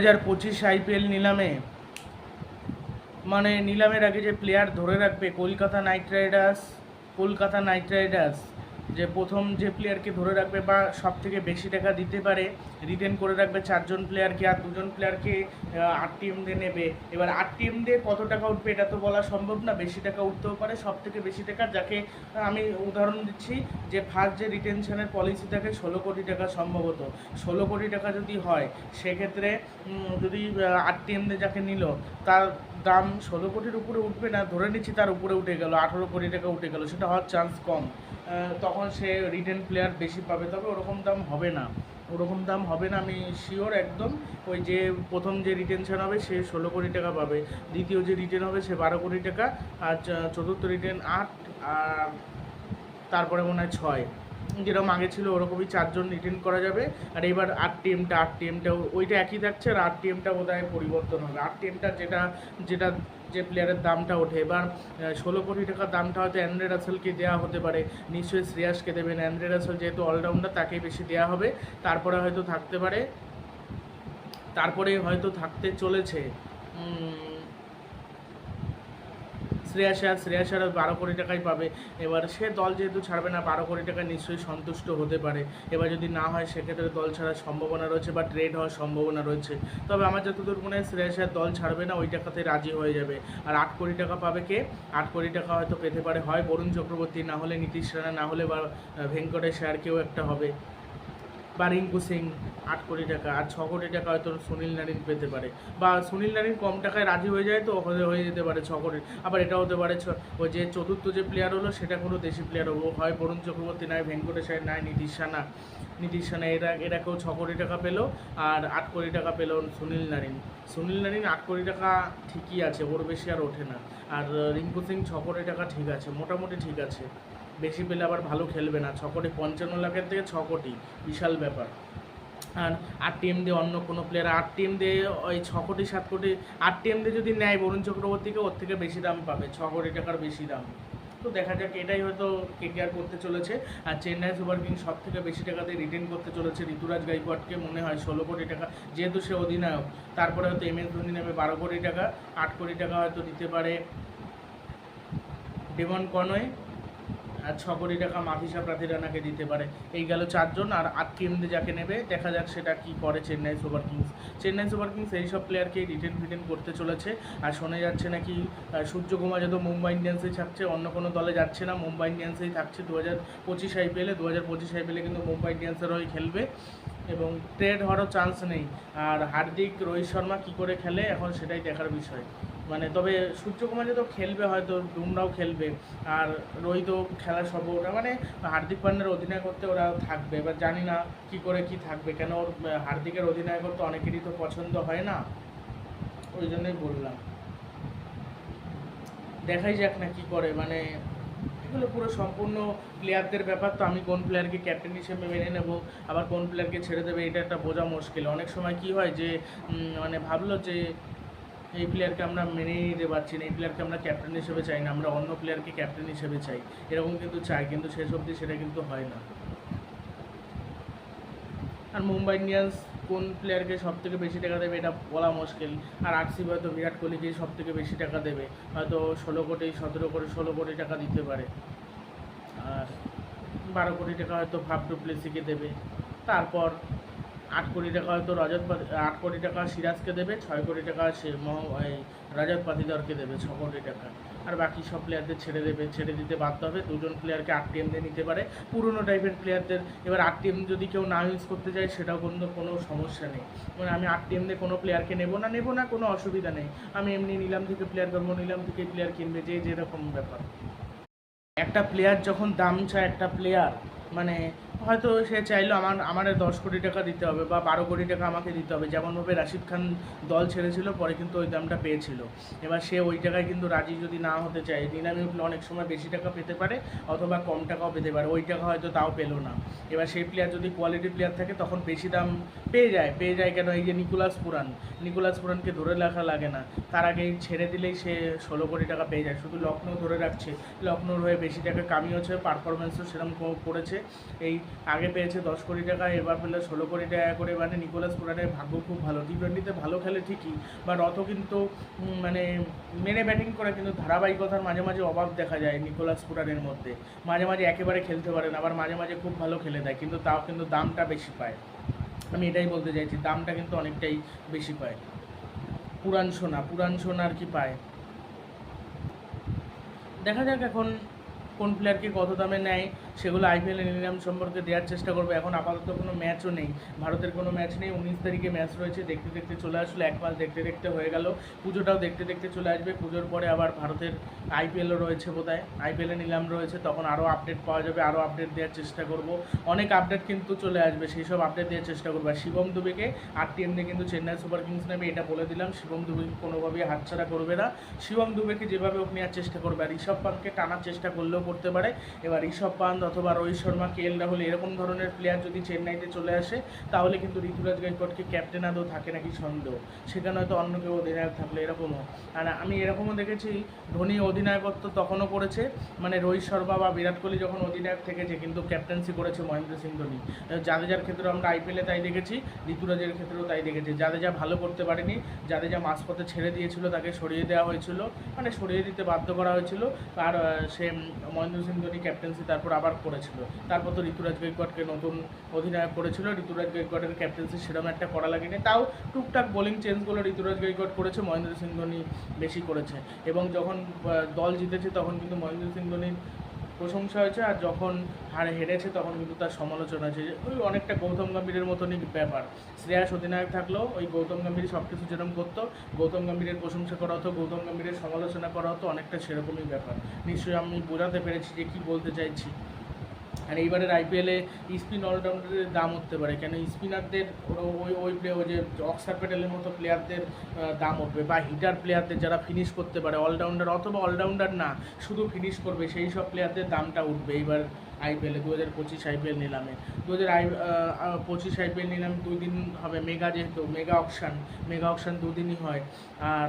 হাজার পঁচিশ আইপিএল নিলামে। মানে নিলামের আগে যে প্লেয়ার ধরে রাখবে, Kolkata Knight Riders, Kolkata Knight Riders যে প্রথম যে প্লেয়ারকে ধরে রাখবে বা সব থেকে বেশি টাকা দিতে পারে রিটেন করে রাখবে চারজন প্লেয়ারকে আর দুজন প্লেয়ারকে আট টিম দিয়ে নেবে। এবার আট টিম দিয়ে কত টাকা উঠবে এটা তো বলা সম্ভব না, বেশি টাকা উঠতেও পারে সব থেকে বেশি টাকা যাকে আমি উদাহরণ দিচ্ছি যে ফার্স্ট যে রিটেনশনের পলিসি থাকে ষোলো কোটি টাকা সম্ভবত। ষোলো কোটি টাকা যদি হয়, সেক্ষেত্রে যদি আট টিম দিয়ে যাকে নিল, তার দাম ষোলো কোটির উপরে উঠবে না, ধরে নিচ্ছি তার উপরে উঠে গেল, আঠেরো কোটি টাকা উঠে গেল, সেটা হওয়ার চান্স কম। তখন সে রিটেন প্লেয়ার বেশি পাবে, তবে ওরকম দাম হবে না। ওরকম দাম হবে না, আমি শিওর একদম, ওই যে প্রথম যে রিটেনশন হবে, সে ষোলো কোটি টাকা পাবে। দ্বিতীয় যে রিটেন হবে, সে বারো কোটি টাকা, আর চতুর্থ রিটেন আট, আর তারপরে মনে হয় ছয়। যেরকম আগে ছিল, ওরকমই চারজন রিটেন করা যাবে। আর এবার আট টিএমটা আট টিএমটা ওইটা একই থাকছে আর আট টিএমটা বোধ হয় পরিবর্তন হবে। আট টিএমটা যেটা যেটা যে প্লেয়ারের দামটা ওঠে। এবার ষোলো কোটি টাকার দামটা হয়তো অ্যান্ড্রে রাসেলকে দেওয়া হতে পারে। নিশ্চয়ই শ্রেয়াসকে দেবেন অ্যান্ড্রে রাসেল যেহেতু অলরাউন্ডার তাকেই বেশি দেওয়া হবে। তারপরে হয়তো থাকতে পারে, তারপরে হয়তো থাকতে চলেছে। উম, শ্রেয়াসার শ্রেয়াসার বারো কোটি টাকাই পাবে। এবার সে দল যেহেতু ছাড়বে না বারো কোটি টাকা নিশ্চয়ই সন্তুষ্ট হতে পারে। এবার যদি না হয় সেক্ষেত্রে দল ছাড়ার সম্ভাবনা রয়েছে বা ট্রেড হওয়ার সম্ভাবনা রয়েছে। তবে আমার যতদূর মনে হয় শ্রেয়াসার দল ছাড়বে না ওই টাকাতে রাজি হয়ে যাবে। আর আট কোটি টাকা পাবে কে? আট কোটি টাকা হয়তো পেতে পারে হয় বরুণ চক্রবর্তী না হলে নীতিশ রানা না হলে বা ভেঙ্কটেশ আর কেউ একটা হবে। বা রিঙ্কু সিং আট কোটি টাকা আর ছ কোটি টাকা হয়তো সুনীল নারিন পেতে পারে। বা সুনীল নারিন কম টাকায় রাজি হয়ে যায় তো হয়ে যেতে পারে ছ কোটি। আবার এটা হতে পারে ওই যে চতুর্থ যে প্লেয়ার হলো সেটা কোনো দেশি প্লেয়ার হলো হয়। বরুণ চক্রবর্তী নয় ভেঙ্কটেশ আইয়ার, নয় নীতিশ রানা নীতিশ রানা এরা এরা কেউ ছ কোটি টাকা পেল আর আট কোটি টাকা পেল সুনীল নারিন। সুনীল নারিন আট কোটি টাকা ঠিকই আছে ওর বেশি আর ওঠে না। আর রিঙ্কু সিং ছ কোটি টাকা ঠিক আছে মোটামুটি ঠিক আছে। বেশি পেলে আবার ভালো খেলবে না। ছ কোটি পঞ্চান্ন লাখের থেকে ছ কোটি, বিশাল ব্যাপার। আর আট টিম দিয়ে অন্য কোনো প্লেয়ার আট টিম দিয়ে ওই ছ কোটি, সাত কোটি, আট টিম দিয়ে যদি নেয় বরুণ চক্রবর্তীকে, ওর থেকে বেশি দাম পাবে, ছ কোটি টাকার বেশি দাম। তো দেখা যাক, এটাই হয়তো কেকেআর করতে চলেছে। আর চেন্নাই সুপার কিংস সব থেকে বেশি টাকা দিয়ে রিটেন করতে চলেছে ঋতুরাজ গাইকোয়াডকে, মনে হয় ষোলো কোটি টাকা, যেহেতু সে অধিনায়ক। তারপরে হয়তো এম এস ধোনি নেবে বারো কোটি টাকা, আট কোটি টাকা হয়তো দিতে পারে ডেমন কনয় ছ কোটি টাকা মাফিসা প্রাথিরানাকে দিতে পারে। এই গেল চারজন আর আট টিমদের যাকে নেবে, দেখা যাক সেটা কি করে Chennai Super Kings. Chennai Super Kings এই সব প্লেয়ারকেই রিটেন ফিটেন করতে চলেছে। আর শোনা যাচ্ছে নাকি সূর্যকুমার যাদব মুম্বাই ইন্ডিয়ান্সেই থাকছে অন্য কোনো দলে যাচ্ছে না। মুম্বাই ইন্ডিয়ান্সেই থাকছে দু হাজার পঁচিশ আইপিএলে দু হাজার পঁচিশ আইপিএলে কিন্তু মুম্বাই ইন্ডিয়ান্সের হয়ে খেলবে। এবং ট্রেড হওয়ারও চান্স নেই। আর হার্দিক, রোহিত শর্মা কী করে খেলে, এখন সেটাই দেখার বিষয়। মানে তবে সূর্যকুমার যাদব খেলবে হয়তো ডুমরাও খেলবে। আর রোহিতও খেলার সম্ভাবনা মানে হার্দিক পান্ডের অধিনায়কত্বে ওরা থাকবে। এবার জানি না কি করে কি থাকবে। কেন ওর হার্দিকের অধিনায়কত্ব অনেকেরই তো পছন্দ হয় না? ওই জন্যই বললাম। দেখাই যাক না কি করে। মানে এগুলো পুরো সম্পূর্ণ প্লেয়ারদের ব্যাপার তো আমি কোন প্লেয়ারকে ক্যাপ্টেন হিসেবে মেনে নেব, আবার কোন প্লেয়ারকে ছেড়ে দেবে, এটা একটা বোঝা মুশকিল। অনেক সময় কি হয় যে মানে ভাবলো যে এই প্লেয়ারকে আমরা মেনে নিতে পারছি না, এই প্লেয়ারকে আমরা ক্যাপ্টেন হিসেবে চাই না, আমরা অন্য প্লেয়ারকে ক্যাপ্টেন হিসেবে চাই। এরকম কিন্তু চাই, কিন্তু শেষ অবধি সেটা কিন্তু হয় না। আর মুম্বাই ইন্ডিয়ান্স কোন প্লেয়ারকে সব থেকে বেশি টাকা দেবে, এটা বলা মুশকিল। আর আরসিবি হয়তো বিরাট কোহলিকেই সব থেকে বেশি টাকা দেবে, হয়তো ষোলো কোটি, সতেরো কোটি, ষোলো কোটি টাকা দিতে পারে। আর বারো কোটি টাকা হয়তো ভাব ডুপ্লেসিকে দেবে। তারপর আট কোটি টাকা হয়তো রজত আট কোটি টাকা সিরাজকে দেবে, ছয় কোটি টাকা সে রজত পাতিদরকে দেবে, ছ কোটি টাকা। আর বাকি সব প্লেয়ারদের ছেড়ে দেবে, ছেড়ে দিতে বাধ্য হবে। দুজন প্লেয়ারকে আট টিএম দিয়ে নিতে পারে। পুরনো টাইপের প্লেয়ারদের এবার আট টিএম যদি কেউ না ইউজ করতে চায়, সেটাও কিন্তু কোনো সমস্যা নেই। মানে আমি আট টিএম দিয়ে কোনো প্লেয়ারকে নেব না নেব না, কোনো অসুবিধা নেই। আমি এমনি নিলাম থেকে প্লেয়ার করব নিলাম থেকে প্লেয়ার কিনবে, যে যেরকম ব্যাপার। একটা প্লেয়ার যখন দাম চায়, একটা প্লেয়ার মানে হয়তো সে চাইলো আমার আমার দশ কোটি টাকা দিতে হবে বা বারো কোটি টাকা আমাকে দিতে হবে। যেমনভাবে রাশিদ খান দল ছেড়েছিল, পরে কিন্তু ওই দামটা পেয়েছিল। এবার সে ওই টাকায় কিন্তু রাজি যদি না হতে চায়, নিলামে উঠলে অনেক সময় বেশি টাকা পেতে পারে অথবা কম টাকাও পেতে পারে। ওই টাকা হয়তো তাও পেল না। এবার সেই প্লেয়ার যদি কোয়ালিটি প্লেয়ার থাকে, তখন বেশি দাম পেয়ে যায়। পেয়ে যায় কেন? এই যে নিকোলাস পুরান। নিকোলাস পুরানকে ধরে রাখা লাগে না। তার আগেই ছেড়ে দিলেই সে ষোলো কোটি টাকা পেয়ে যায়। শুধু লখনৌ ধরে রাখছে। লখনৌর হয়ে বেশি টাকা কামিয়েছে পারফরমেন্সও সেরকম করেছে। এই আগে পেয়েছে দশ কোটি টাকা, এবার পেলে ষোলো কোটি টাকা করে। মানে নিকোলাস পুরানের ভাগ্য খুব ভালো। টি টোয়েন্টিতে ভালো খেলে ঠিকই বাট অত কিন্তু মানে মেনে ব্যাটিং করে কিন্তু ধারাবাহিকতার মাঝে মাঝে অভাব দেখা যায় নিকোলাস পুরানের মধ্যে। মাঝে মাঝে একেবারে খেলতে পারে না, আবার মাঝে মাঝে খুব ভালো খেলে দেয়, কিন্তু তাও কিন্তু দামটা বেশি পায়। আমি এটাই বলতে চাইছি, দামটা কিন্তু অনেকটাই বেশি পায়। পুরাণ সোনা পুরাণ সোনা আর কি পায়? দেখা যাক এখন কোন প্লেয়ারকে কত দামে নেয়। সেগুলো আইপিএল নিলাম সম্পর্কে দেওয়ার চেষ্টা করব। এখন আপাতত কোনো ম্যাচও নেই। ভারতের কোনো ম্যাচ নেই। উনিশ তারিখে ম্যাচ রয়েছে। দেখতে দেখতে চলে আসলো। এক মাস দেখতে দেখতে হয়ে গেল। পুজোটাও দেখতে দেখতে চলে আসবে। পুজোর পরে আবার ভারতের আইপিএলও রয়েছে বোধহয়। আইপিএলে নিলাম রয়েছে। তখন আরও আপডেট পাওয়া যাবে। আরও আপডেট দেওয়ার চেষ্টা করব। অনেক আপডেট কিন্তু চলে আসবে। সেই সব আপডেট দেওয়ার চেষ্টা করব। আর শিবম দুবেকে আরটিএম দিয়ে কিন্তু চেন্নাই সুপার কিংস নেবে এটা বলে দিলাম। শিবম দুবেকে কোনোভাবেই হাতছাড়া করবে না। শিবম দুবেকে যেভাবে হোক নেওয়ার চেষ্টা করবে। আর ঋষভ পান্তকে টানার চেষ্টা করলেও করতে পারে। এবার ঋষভ পান্ত অথবা রোহিত শর্মা, কে এল রাহুল, এরকম ধরনের প্লেয়ার যদি চেন্নাইতে চলে আসে, তাহলে কিন্তু ঋতুরাজ গাইকোয়াড়কে ক্যাপ্টেন আদৌ থাকে নাকি সন্দেহ? সেখানে হয়তো অন্য কেউ অধিনায়ক থাকলে এরকমও। আর আমি এরকমও দেখেছি, ধোনি অধিনায়কত্ব তখনও করেছে মানে রোহিত শর্মা বা বিরাট কোহলি যখন অধিনায়ক থেকেছে, কিন্তু ক্যাপ্টেন্সি করেছে মহেন্দ্র সিং ধোনি। জাদেজার ক্ষেত্রে আমরা আইপিএলে তাই দেখেছি, ঋতুরাজের ক্ষেত্রেও তাই দেখেছি। জাদেজা ভালো করতে পারেনি, জাদেজা মাঝপথে ছেড়ে দিয়েছিল, তাকে সরিয়ে দেওয়া হয়েছিল মানে সরিয়ে দিতে বাধ্য করা হয়েছিল। আর সে মহেন্দ্র সিং ধোনি ক্যাপ্টেন্সি তারপর আবার করেছিল। তারপর তো ঋতুরাজ গাইকোয়াড়কে নতুন অধিনায়ক করেছিল। ঋতুরাজ গাইকোয়াড়ের ক্যাপ্টেন্সি সেরকম একটা করা লাগেনি। তাও টুকটাক বোলিং চেঞ্জগুলো ঋতুরাজ গাইকোয়াড় করেছে, মহেন্দ্র সিং ধোনি বেশি করেছে। এবং যখন দল জিতেছে তখন কিন্তু মহেন্দ্র সিং ধোনির প্রশংসা হয়েছে। আর যখন হারে হেরেছে তখন কিন্তু তার সমালোচনা হয়েছে। ওই অনেকটা গৌতম গম্ভীরের মতনই ব্যাপার। শ্রেয়াস অধিনায়ক থাকলেও ওই গৌতম গম্ভীর সব কিছু যেরকম করতো, গৌতম গম্ভীরের প্রশংসা করা হতো, গৌতম গম্ভীরের সমালোচনা করা হতো, অনেকটা সেরকমই ব্যাপার। নিশ্চয়ই আমি বোঝাতে পেরেছি যে কী বলতে চাইছি। আর এইবারের আইপিএলে স্পিন অলরাউন্ডারের দাম উঠতে পারে। কেন স্পিনারদের ওই ওই ওই যে অক্সার প্যাটেলের মতো প্লেয়ারদের দাম উঠবে বা হিটার প্লেয়ারদের যারা ফিনিশ করতে পারে অলরাউন্ডার অথবা অলরাউন্ডার না, শুধু ফিনিশ করবে, সেই সব প্লেয়ারদের দামটা উঠবে এইবার আইপিএলে দু হাজার পঁচিশ আইপিএল নিলামে। দু হাজার আই পঁচিশ আইপিএল নিলাম, দুই দিন হবে মেগা যেহেতু মেগা অকশান মেগা অকশান দুদিনই হয়। আর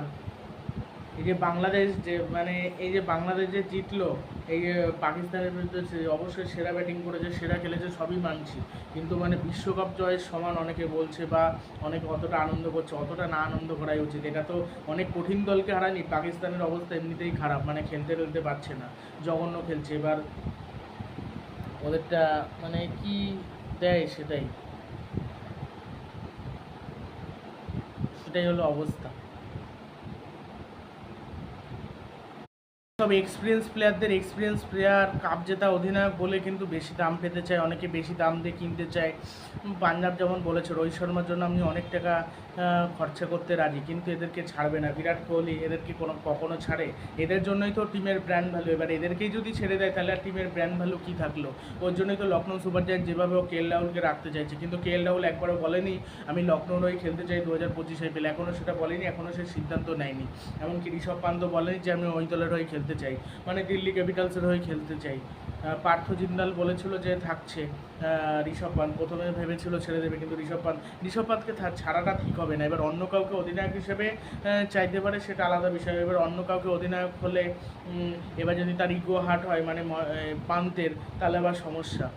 এই যে বাংলাদেশ যে মানে এই যে বাংলাদেশ যে জিতলো, এই যে পাকিস্তানের বিরুদ্ধে অবশ্যই সেরা ব্যাটিং করেছে, সেরা খেলেছে, সবই মানছি। কিন্তু মানে বিশ্বকাপ জয়ের সমান অনেকে বলছে বা অনেকে অতটা আনন্দ করছে, অতটা না আনন্দ করাই উচিত। এটা তো অনেক কঠিন দলকে হারায়নি, পাকিস্তানের অবস্থা এমনিতেই খারাপ মানে খেলতে খেলতে পারছে না, জঘন্য খেলছে। এবার ওদেরটা মানে কি দেয় সেটাই? সেটাই হলো অবস্থা। সব এক্সপিরিয়েন্স প্লেয়ারদের এক্সপিরিয়েন্স প্লেয়ার কাপ জেতা অধিনায়ক বলে কিন্তু বেশি দাম পেতে চায়, অনেকে বেশি দাম দিয়ে কিনতে চায়। পাঞ্জাব যেমন বলেছে, রোহিত শর্মার জন্য আমি অনেক টাকা খরচা করতে রাজি, কিন্তু এদেরকে ছাড়বে না। বিরাট কোহলি এদেরকে কোনো, কখনো ছাড়ে। এদের জন্যই তো টিমের ব্র্যান্ড ভ্যালু এবার এদেরকেই যদি ছেড়ে দেয়, তাহলে আর টিমের ব্র্যান্ড ভ্যালু কী থাকল? ওর জন্যই তো লখনৌ সুপার জায়ান্ট যেভাবে ও কে এল রাহুলকে রাখতে চাইছে। কিন্তু কে এল রাহুল একবারও বলেনি, আমি লখনৌর হয়ে খেলতে চাই দু হাজার পঁচিশ আইপিএল এখনও সেটা বলেনি এখনও সে সিদ্ধান্ত নেয়নি। এমনকি ঋষভ পান্ত বলেনি যে, আমি ওই দলের হয়ে খেলতে চাই। মানে দিল্লি ক্যাপিটালসের হয়ে খেলতে চাই। পার্থ জিন্দাল বলেছিল যে থাকছে। ঋষভ পান্ত প্রথমে ভেবেছিল ছেড়ে দেবে, কিন্তু ঋষভ পান্ত, ঋষভ পান্তকে থা- ছাড়াটা ঠিক হবে না। এবার অন্য কাউকে অধিনায়ক হিসেবে চাইতে পারে সেটা আলাদা বিষয়। এবার অন্য কাউকে অধিনায়ক হলে এবার যদি তার ইগো হার্ট হয় মানে পান্তের, তাহলে আবার সমস্যা।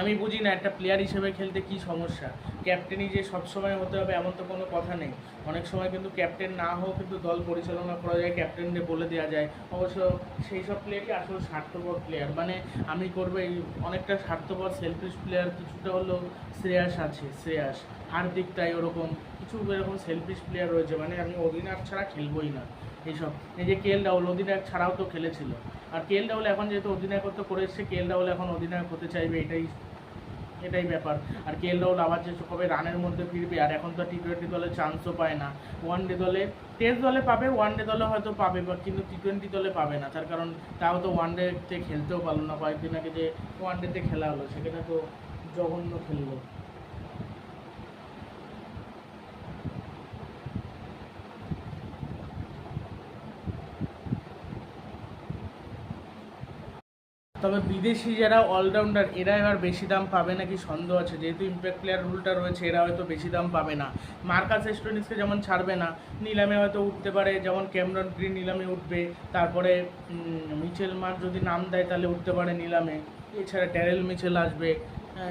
আমি বুঝি না একটা প্লেয়ার হিসেবে খেলতে কি সমস্যা। ক্যাপ্টেনই যে সবসময় হতে হবে এমন তো কোনো কথা নেই। অনেক সময় কিন্তু ক্যাপ্টেন না হোক কিন্তু দল পরিচালনা করা যায় ক্যাপ্টেনকে বলে দেওয়া যায়। অবশ্য সেই সব প্লেয়ারই আসলে স্বার্থপর প্লেয়ার মানে আমি করব এই অনেকটা স্বার্থপর সেলফিশ প্লেয়ার কিছুটা হলো শ্রেয়াস আছে, শ্রেয়াস। হার্দিক তাই ওরকম, কিছু এরকম সেলফিশ প্লেয়ার রয়েছে। মানে আমি অধিনায়ক ছাড়া খেলবোই না। এইসব। এই যে কে এল রাহুল অধিনায়ক ছাড়াও তো খেলেছিল। আর কেএল রাহুল এখন যেহেতু অধিনায়কত্ব করে এসছে কে এল রাহুল এখন অধিনায়ক হতে চাইবে, এটাই এটাই ব্যাপার। আর কেএল রাহুল আবার যে কবে রানের মধ্যে ফিরবে, আর এখন তো টি টোয়েন্টি দলে চান্সও পায় না। ওয়ান ডে দলে টেস্ট দলে পাবে ওয়ান ডে দলে হয়তো পাবে বা কিন্তু টি টোয়েন্টি দলে পাবে না। তার কারণ তাও তো ওয়ান ডেতে খেলতেও পারল না। কয়েকদিন আগে যে ওয়ান ডেতে খেলা হলো, সেখানে তো জঘন্য খেললো। তবে বিদেশি যারা অলরাউন্ডার এরা এবার বেশি দাম পাবে নাকি সন্দেহ আছে? যেহেতু ইম্প্যাক্ট প্লেয়ার রুলটা রয়েছে, এরা হয়তো বেশি দাম পাবে না। মার্কাস এস্টোনিসকে যেমন ছাড়বে না, নিলামে হয়তো উঠতে পারে। যেমন ক্যামরন গ্রিন নিলামে উঠবে। তারপরে মিচেল মার্ক যদি নাম দেয়, তাহলে উঠতে পারে নিলামে। এছাড়া ট্যারেল মিচেল আসবে।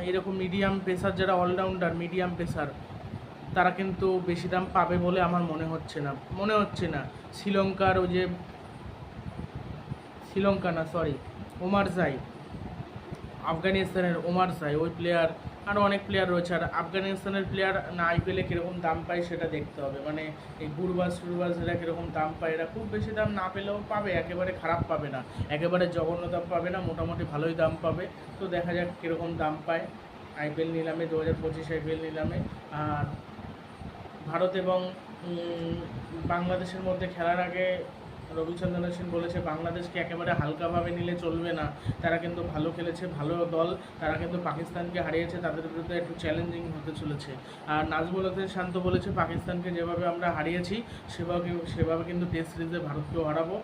এরকম মিডিয়াম পেসার যারা অলরাউন্ডার মিডিয়াম পেসার তারা কিন্তু বেশি দাম পাবে বলে আমার মনে হচ্ছে না। মনে হচ্ছে না। শ্রীলঙ্কার ওই যে, শ্রীলঙ্কা না সরি ওমার জাই, আফগানিস্তানের ওমার জাই, ওই প্লেয়ার আরও অনেক প্লেয়ার রয়েছে। আর আফগানিস্তানের প্লেয়ার না আইপিএলে কীরকম দাম পায় সেটা দেখতে হবে। মানে এই গুরবাজ টুরবাজ এরা কীরকম দাম পায়? এরা খুব বেশি দাম না পেলেও পাবে, একেবারে খারাপ পাবে না। একেবারে জঘন্য দাম পাবে না, মোটামুটি ভালোই দাম পাবে। তো দেখা যাক কীরকম দাম পায়। আইপিএল নিলামে দু হাজার পঁচিশ আইপিএল নিলামে। আর ভারত এবং বাংলাদেশের মধ্যে খেলার আগে রবিচন্দ্রন অশ্বিন বলেছে, বাংলাদেশকে একেবারে হালকাভাবে নিলে চলবে না। তারা কিন্তু ভালো খেলেছে, ভালো দল। তারা কিন্তু পাকিস্তানকে হারিয়েছে, তাদের বিরুদ্ধে একটু চ্যালেঞ্জিং হতে চলেছে। আর নাজমুল হোসেন শান্ত বলেছে, পাকিস্তানকে যেভাবে আমরা হারিয়েছি, সেভাবে সেভাবে কিন্তু টেস্ট সিরিজে ভারতকেও হারাবো।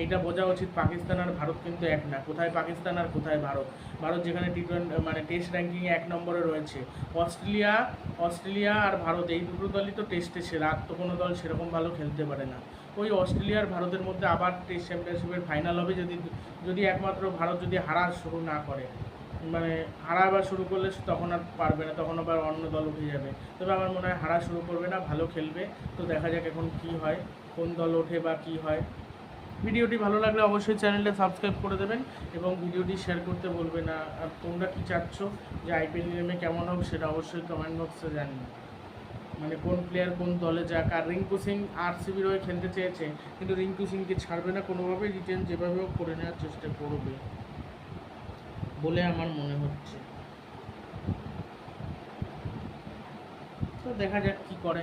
এইটা বোঝা উচিত, পাকিস্তান আর ভারত কিন্তু এক না। কোথায় পাকিস্তান আর কোথায় ভারত? ভারত যেখানে টি টোয়েন্টি মানে টেস্ট র্যাঙ্কিংয়ে এক নম্বরে রয়েছে। অস্ট্রেলিয়া অস্ট্রেলিয়া আর ভারত, এই দুটো দলই তো টেস্টে সেরা। আর তো কোনো দল সেরকম ভালো খেলতে পারে না। ওই অস্ট্রেলিয়ার ভারতের মধ্যে আবার টেস্ট চ্যাম্পিয়নশিপের ফাইনাল হবে যদি যদি একমাত্র ভারত যদি হারা শুরু না করে। মানে হারা আবার শুরু করলে তখন আর পারবে না, তখন আবার অন্য দল উঠে যাবে। তবে আমার মনে হয় হারা শুরু করবে না, ভালো খেলবে। তো দেখা যাক এখন কি হয়, কোন দল ওঠে বা কি হয়। ভিডিওটি ভালো লাগলে অবশ্যই চ্যানেলটা সাবস্ক্রাইব করে দেবেন এবং ভিডিওটি শেয়ার করতে বলবে না। আর তোমরা কি চাচ্ছ যে আইপিএল নিলামে কেমন হোক সেটা অবশ্যই কমেন্ট বক্সে জানিও। মানে কোন প্লেয়ার কোন দলে যাক, আর রিঙ্কু সিং আরসিবির হয়ে খেলতে চেয়েছে, কিন্তু রিঙ্কু সিংকে ছাড়বে না, কোনোভাবেই রিটার্ন যেভাবে হোক করে নেওয়ার চেষ্টা করবে, বলে আমার মনে হচ্ছে। তো দেখা যাক কি করে।